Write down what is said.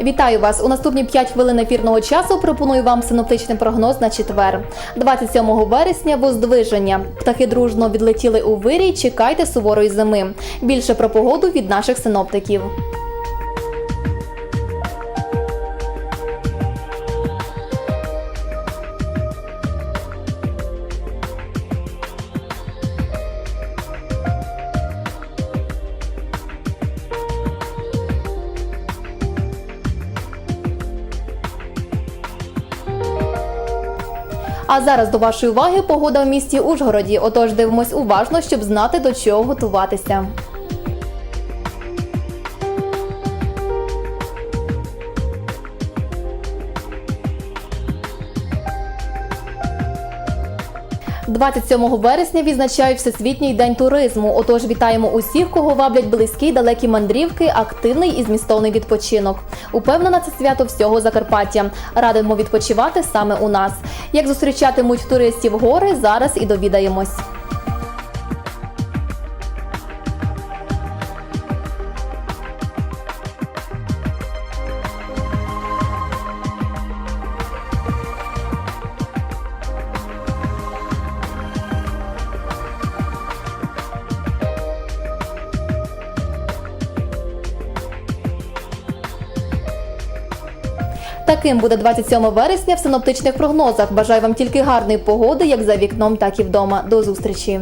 Вітаю вас! У наступні 5 хвилин ефірного часу пропоную вам синоптичний прогноз на четвер. 27 вересня воздвиження. Птахи дружно відлетіли у вирій. Чекайте суворої зими. Більше про погоду від наших синоптиків. А зараз до вашої уваги погода в місті Ужгороді. Отож дивимось уважно, щоб знати до чого готуватися. «27 вересня відзначають Всесвітній день туризму. Отож вітаємо усіх, кого ваблять близькі й далекі мандрівки, активний і змістовний відпочинок. Упевнена, це свято всього Закарпаття. Радимо відпочивати саме у нас. Як зустрічатимуть туристів гори, зараз і довідаємось. Таким буде 27 вересня в синоптичних прогнозах. Бажаю вам тільки гарної погоди, як за вікном, так і вдома. До зустрічі.